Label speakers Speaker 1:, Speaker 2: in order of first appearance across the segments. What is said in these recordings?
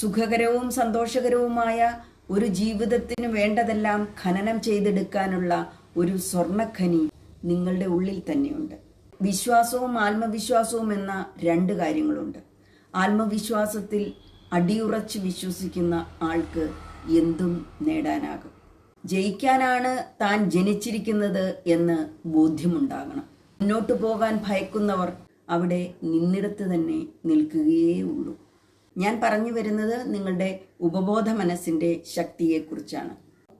Speaker 1: സുഖകരവും സന്തോഷകരവുമായ ഒരു ജീവിതത്തിന് വേണ്ടതെല്ലാം ഖനനം ചെയ്തെടുക്കാനുള്ള ഒരു സ്വർണഖനി നിങ്ങളുടെ ഉള്ളിൽ തന്നെയുണ്ട്. വിശ്വാസവും ആത്മവിശ്വാസവും എന്ന രണ്ട് കാര്യങ്ങളുണ്ട്. ആത്മവിശ്വാസത്തിൽ അടിയുറച്ച് വിശ്വസിക്കുന്ന ആൾക്ക് എന്തും നേടാനാകും. ജയിക്കാനാണ് താൻ ജനിച്ചിരിക്കുന്നത് എന്ന് ബോധ്യമുണ്ടാകണം. മുന്നോട്ട് പോകാൻ ഭയക്കുന്നവർ അവിടെ നിന്നിടത്ത് തന്നെ നിൽക്കുകയേ ഉള്ളൂ. ഞാൻ പറഞ്ഞു വരുന്നത് നിങ്ങളുടെ ഉപബോധ മനസ്സിന്റെ ശക്തിയെക്കുറിച്ചാണ്.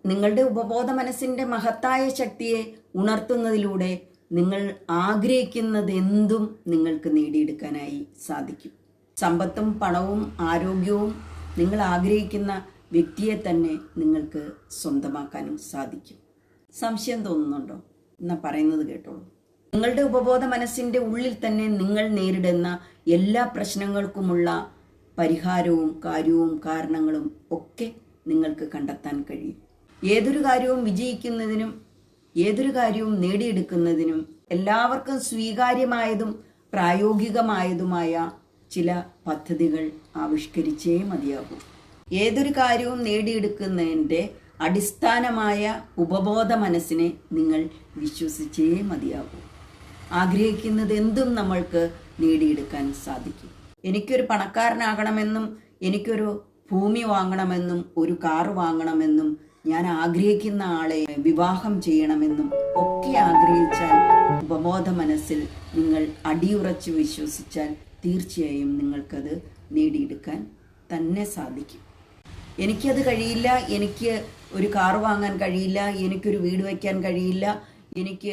Speaker 1: നിങ്ങളുടെ ഉപബോധ മനസ്സിന്റെ മഹത്തായ ശക്തിയെ ഉണർത്തുന്നതിലൂടെ നിങ്ങൾ ആഗ്രഹിക്കുന്നത് എന്തും നിങ്ങൾക്ക് നേടിയെടുക്കാനായി സാധിക്കും. സമ്പത്തും പണവും ആരോഗ്യവും നിങ്ങൾ ആഗ്രഹിക്കുന്ന വ്യക്തിയെ തന്നെ നിങ്ങൾക്ക് സ്വന്തമാക്കാനും സാധിക്കും. സംശയം തോന്നുന്നുണ്ടോ? എന്നാ പറയുന്നത് കേട്ടോളൂ. നിങ്ങളുടെ ഉപബോധ മനസ്സിന്റെ ഉള്ളിൽ തന്നെ നിങ്ങൾ നേരിടുന്ന എല്ലാ പ്രശ്നങ്ങൾക്കുമുള്ള പരിഹാരവും കാര്യവും കാരണങ്ങളും ഒക്കെ നിങ്ങൾക്ക് കണ്ടെത്താൻ കഴിയും. ഏതൊരു കാര്യവും വിജയിക്കുന്നതിനും ഏതൊരു കാര്യവും നേടിയെടുക്കുന്നതിനും എല്ലാവർക്കും സ്വീകാര്യമായതും പ്രായോഗികമായതുമായ ചില പദ്ധതികൾ ആവിഷ്കരിച്ചേ മതിയാകൂ. ഏതൊരു കാര്യവും നേടിയെടുക്കുന്നതിന്റെ അടിസ്ഥാനമായ ഉപബോധ മനസ്സിനെ നിങ്ങൾ വിശ്വസിച്ചേ മതിയാകൂ. ആഗ്രഹിക്കുന്നത് എന്തും നമ്മൾക്ക് നേടിയെടുക്കാൻ സാധിക്കും. എനിക്കൊരു പണക്കാരനാകണമെന്നും എനിക്കൊരു ഭൂമി വാങ്ങണമെന്നും ഒരു കാറ് വാങ്ങണമെന്നും ഞാൻ ആഗ്രഹിക്കുന്ന ആളെ വിവാഹം ചെയ്യണമെന്നും ഒക്കെ ആഗ്രഹിച്ചാൽ ഉപബോധ മനസ്സിൽ നിങ്ങൾ അടിയുറച്ച് വിശ്വസിച്ചാൽ തീർച്ചയായും നിങ്ങൾക്കത് നേടിയെടുക്കാൻ തന്നെ സാധിക്കും. എനിക്കത് കഴിയില്ല എനിക്ക് ഒരു കാർ വാങ്ങാൻ കഴിയില്ല എനിക്കൊരു വീട് വയ്ക്കാൻ കഴിയില്ല എനിക്ക്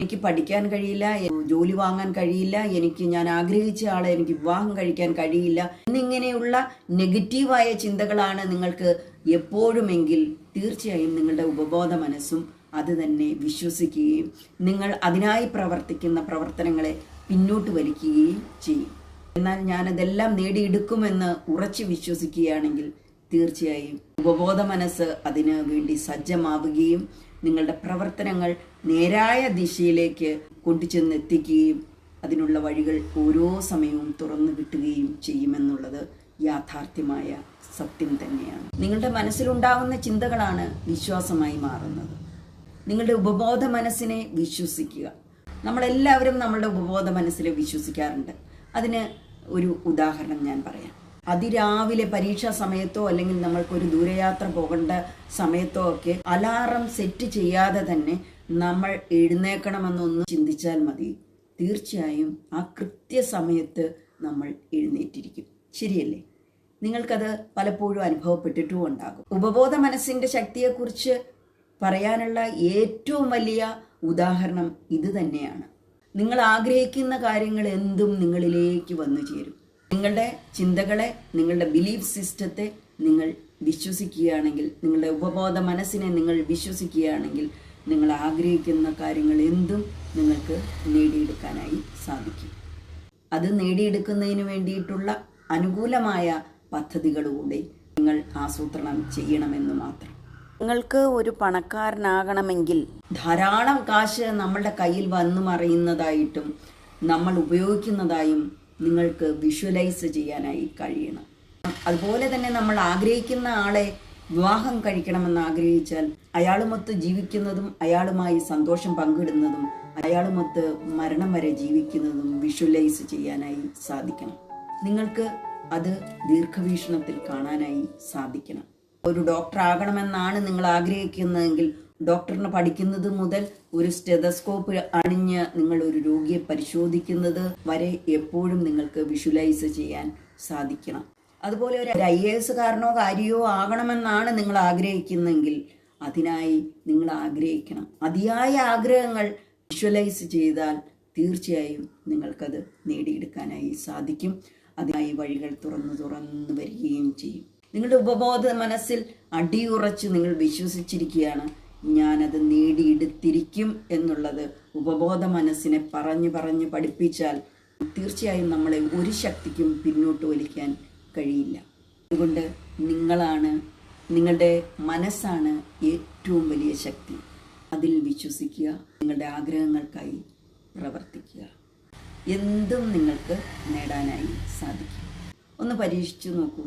Speaker 1: എനിക്ക് പഠിക്കാൻ കഴിയില്ല ജോലി വാങ്ങാൻ കഴിയില്ല എനിക്ക് ഞാൻ ആഗ്രഹിച്ച ആളെ എനിക്ക് വിവാഹം കഴിക്കാൻ കഴിയില്ല. എന്നിങ്ങനെയുള്ള നെഗറ്റീവായ ചിന്തകളാണ് നിങ്ങൾക്ക് എപ്പോഴുമെങ്കിൽ തീർച്ചയായും നിങ്ങളുടെ ഉപബോധ മനസ്സും അത് തന്നെ വിശ്വസിക്കുകയും നിങ്ങൾ അതിനായി പ്രവർത്തിക്കുന്ന പ്രവർത്തനങ്ങളെ പിന്നോട്ട് വലിക്കുകയും ചെയ്യും. എന്നാൽ ഞാനതെല്ലാം നേടിയെടുക്കുമെന്ന് ഉറച്ചു വിശ്വസിക്കുകയാണെങ്കിൽ തീർച്ചയായും ഉപബോധ മനസ്സ് അതിന് വേണ്ടി സജ്ജമാവുകയും നിങ്ങളുടെ പ്രവർത്തനങ്ങൾ നേരായ ദിശയിലേക്ക് കൊണ്ടുചെന്ന് എത്തിക്കുകയും അതിനുള്ള വഴികൾ ഓരോ സമയവും തുറന്നു കിട്ടുകയും ചെയ്യുമെന്നുള്ളത് യാഥാർത്ഥ്യമായ സത്യം തന്നെയാണ്. നിങ്ങളുടെ മനസ്സിലുണ്ടാകുന്ന ചിന്തകളാണ് വിശ്വാസമായി മാറുന്നത്. നിങ്ങളുടെ ഉപബോധ മനസ്സിനെ വിശ്വസിക്കുക. നമ്മളെല്ലാവരും നമ്മളുടെ ഉപബോധ മനസ്സിൽ വിശ്വസിക്കാറുണ്ട്. അതിന് ഒരു ഉദാഹരണം ഞാൻ പറയാം. അതിരാവിലെ പരീക്ഷാ സമയത്തോ അല്ലെങ്കിൽ നമ്മൾക്കൊരു ദൂരയാത്ര പോകേണ്ട സമയത്തോ ഒക്കെ അലാറം സെറ്റ് ചെയ്യാതെ തന്നെ നമ്മൾ എഴുന്നേക്കണമെന്നൊന്ന് ചിന്തിച്ചാൽ മതി. തീർച്ചയായും ആ കൃത്യസമയത്ത് നമ്മൾ എഴുന്നേറ്റിരിക്കും. ശരിയല്ലേ? നിങ്ങൾക്കത് പലപ്പോഴും അനുഭവപ്പെട്ടിട്ടും ഉണ്ടാകും. ഉപബോധ മനസ്സിന്റെ ശക്തിയെക്കുറിച്ച് പറയാനുള്ള ഏറ്റവും വലിയ ഉദാഹരണം ഇത് തന്നെയാണ്. നിങ്ങൾ ആഗ്രഹിക്കുന്ന കാര്യങ്ങൾ എന്തും നിങ്ങളിലേക്ക് വന്നു ചേരും. നിങ്ങളുടെ ചിന്തകളെ നിങ്ങളുടെ ബിലീഫ് സിസ്റ്റത്തെ നിങ്ങൾ വിശ്വസിക്കുകയാണെങ്കിൽ നിങ്ങളുടെ ഉപബോധ മനസ്സിനെ നിങ്ങൾ വിശ്വസിക്കുകയാണെങ്കിൽ നിങ്ങൾ ആഗ്രഹിക്കുന്ന കാര്യങ്ങൾ എന്തും നിങ്ങൾക്ക് നേടിയെടുക്കാനായി സാധിക്കും. അത് നേടിയെടുക്കുന്നതിന് വേണ്ടിയിട്ടുള്ള അനുകൂലമായ പദ്ധതികളുകൂടെ നിങ്ങൾ ആസൂത്രണം ചെയ്യണമെന്ന് മാത്രം. നിങ്ങൾക്ക് ഒരു പണക്കാരനാകണമെങ്കിൽ ധാരാളം കാശ് നമ്മളുടെ കയ്യിൽ വന്നു മറിയുന്നതായിട്ടും നമ്മൾ ഉപയോഗിക്കുന്നതായും നിങ്ങൾക്ക് വിഷ്വലൈസ് ചെയ്യാനായി കഴിയണം. അതുപോലെ തന്നെ നമ്മൾ ആഗ്രഹിക്കുന്ന ആളെ വിവാഹം കഴിക്കണമെന്ന് ആഗ്രഹിച്ചാൽ അയാളുമൊത്ത് ജീവിക്കുന്നതും അയാളുമായി സന്തോഷം പങ്കിടുന്നതും അയാളുമൊത്ത് മരണം വരെ ജീവിക്കുന്നതും വിഷ്വലൈസ് ചെയ്യാനായി സാധിക്കണം. നിങ്ങൾക്ക് അത് ദീർഘവീക്ഷണത്തിൽ കാണാനായി സാധിക്കണം. ഒരു ഡോക്ടർ ആകണമെന്നാണ് നിങ്ങൾ ആഗ്രഹിക്കുന്നതെങ്കിൽ ഡോക്ടറിന് പഠിക്കുന്നത് മുതൽ ഒരു സ്റ്റെതസ്കോപ്പ് അണിഞ്ഞ് നിങ്ങൾ ഒരു രോഗിയെ പരിശോധിക്കുന്നത് വരെ എപ്പോഴും നിങ്ങൾക്ക് വിഷ്വലൈസ് ചെയ്യാൻ സാധിക്കണം. അതുപോലെ ഒരു ഐ എ എസുകാരനോ കാര്യോ ആകണമെന്നാണ് നിങ്ങൾ ആഗ്രഹിക്കുന്നെങ്കിൽ അതിനായി നിങ്ങൾ ആഗ്രഹിക്കണം. അതിയായ ആഗ്രഹങ്ങൾ വിഷ്വലൈസ് ചെയ്താൽ തീർച്ചയായും നിങ്ങൾക്കത് നേടിയെടുക്കാനായി സാധിക്കും. അതിനായി വഴികൾ തുറന്നു തുറന്നു വരികയും ചെയ്യും. നിങ്ങളുടെ ഉപബോധ മനസ്സിൽ അടിയുറച്ച് നിങ്ങൾ വിശ്വസിച്ചിരിക്കുകയാണ് ഞാനത് നേടിയെടുത്തിരിക്കും എന്നുള്ളത് ഉപബോധ മനസ്സിനെ പറഞ്ഞു പറഞ്ഞ് പഠിപ്പിച്ചാൽ തീർച്ചയായും നമ്മളെ ഒരു ശക്തിക്കും പിന്നോട്ട് വലിക്കാൻ കഴിയില്ല. അതുകൊണ്ട് നിങ്ങളാണ് നിങ്ങളുടെ മനസ്സാണ് ഏറ്റവും വലിയ ശക്തി. അതിൽ വിശ്വസിക്കുക നിങ്ങളുടെ ആഗ്രഹങ്ങൾക്കായി പ്രവർത്തിക്കുക. എന്തും നിങ്ങൾക്ക് നേടാനായി സാധിക്കും. ഒന്ന് പരീക്ഷിച്ചു നോക്കൂ.